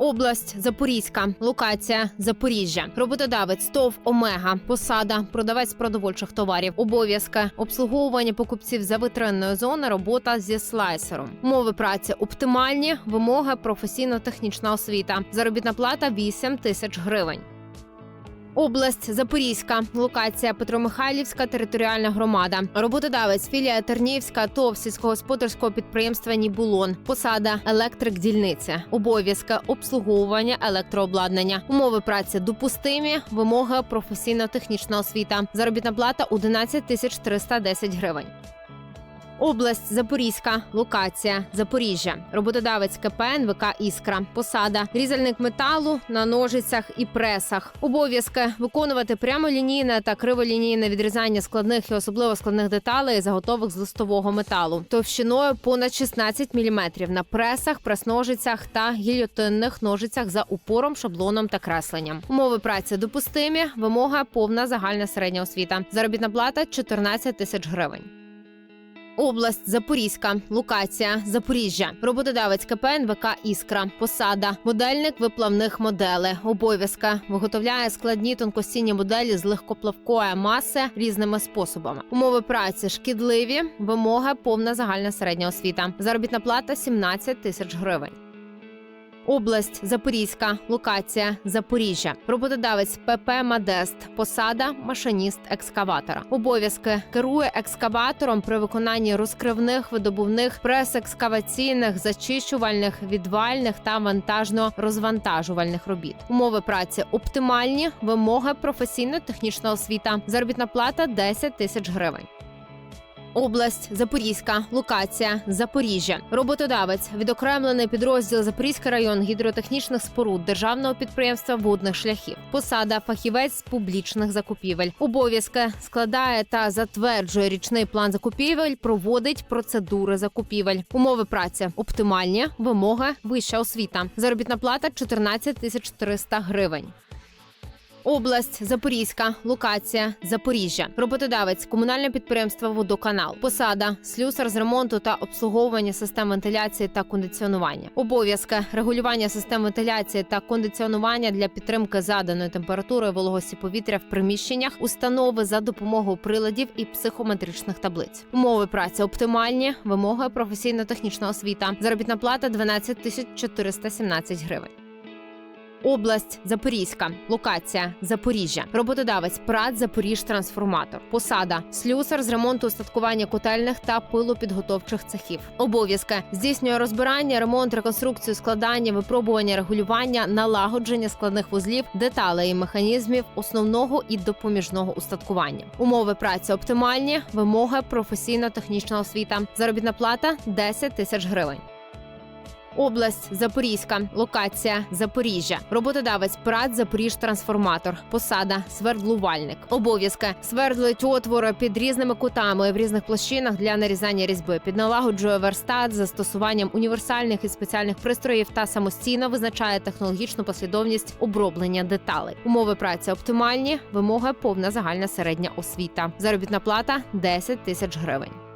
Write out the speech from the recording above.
Область Запорізька, локація Запоріжжя, роботодавець ТОВ Омега, посада, продавець продовольчих товарів, обов'язки, обслуговування покупців за витринною зони, робота зі слайсером, умови праці оптимальні, вимоги професійно-технічна освіта, заробітна плата 8 тисяч гривень. Область Запорізька, локація Петромихайлівська територіальна громада, роботодавець філія Тернівська ТОВ сільськогосподарського підприємства Нібулон, посада електрик дільниця, обов'язки обслуговування електрообладнання, умови праці допустимі, вимоги професійно-технічна освіта, заробітна плата 11 тисяч 310 гривень. Область Запорізька, локація Запоріжжя, роботодавець КП НВК Іскра, посада, різальник металу на ножицях і пресах, обов'язки виконувати прямолінійне та криволінійне відрізання складних і особливо складних деталей, заготовок з листового металу, товщиною понад 16 мм на пресах, прес-ножицях та гільйотинних ножицях за упором, шаблоном та кресленням. Умови праці допустимі, вимога повна загальна середня освіта. Заробітна плата 14 тисяч гривень. Область Запорізька, локація Запоріжжя, роботодавець КП НВК Іскра, посада, модельник виплавних моделей, обов'язки виготовляє складні тонкостінні моделі з легкоплавкої маси різними способами. Умови праці шкідливі, вимоги повна загальна середня освіта. Заробітна плата 17 тисяч гривень. Область Запорізька, локація Запоріжжя, роботодавець ПП Мадест, посада, машиніст екскаватора. Обов'язки керує екскаватором при виконанні розкривних, видобувних, прес-екскаваційних, зачищувальних, відвальних та вантажно-розвантажувальних робіт. Умови праці оптимальні, вимоги професійно-технічна освіта. Заробітна плата 10 тисяч гривень. Область Запорізька, локація Запоріжжя, роботодавець, відокремлений підрозділ Запорізький район гідротехнічних споруд державного підприємства водних шляхів, посада фахівець публічних закупівель, обов'язки складає та затверджує річний план закупівель, проводить процедури закупівель, умови праці оптимальні, вимоги вища освіта, заробітна плата 14 тисяч 300 гривень. Область Запорізька, локація Запоріжжя, роботодавець, комунальне підприємство Водоканал, посада, слюсар з ремонту та обслуговування систем вентиляції та кондиціонування, обов'язки регулювання систем вентиляції та кондиціонування для підтримки заданої температури вологості повітря в приміщеннях, установи за допомогою приладів і психометричних таблиць. Умови праці оптимальні, вимоги професійно-технічна освіта, заробітна плата 12 тисяч 417 гривень. Область Запорізька, локація Запоріжжя, роботодавець ПРАТ Запоріж Трансформатор, посада, слюсар з ремонту устаткування котельних та пилопідготовчих цехів. Обов'язки здійснює розбирання, ремонт, реконструкцію, складання, випробування, регулювання, налагодження складних вузлів, деталей і механізмів основного і допоміжного устаткування. Умови праці оптимальні, вимоги професійно-технічна освіта, заробітна плата 10 тисяч гривень. Область Запорізька, локація Запоріжжя, роботодавець ПРАТ Запоріж Трансформатор, посада свердлувальник, обов'язки свердлить отвори під різними кутами в різних площинах для нарізання різьби. Підналагоджує верстат з застосуванням універсальних і спеціальних пристроїв та самостійно визначає технологічну послідовність оброблення деталей. Умови праці оптимальні, вимоги повна загальна середня освіта. Заробітна плата 10 тисяч гривень.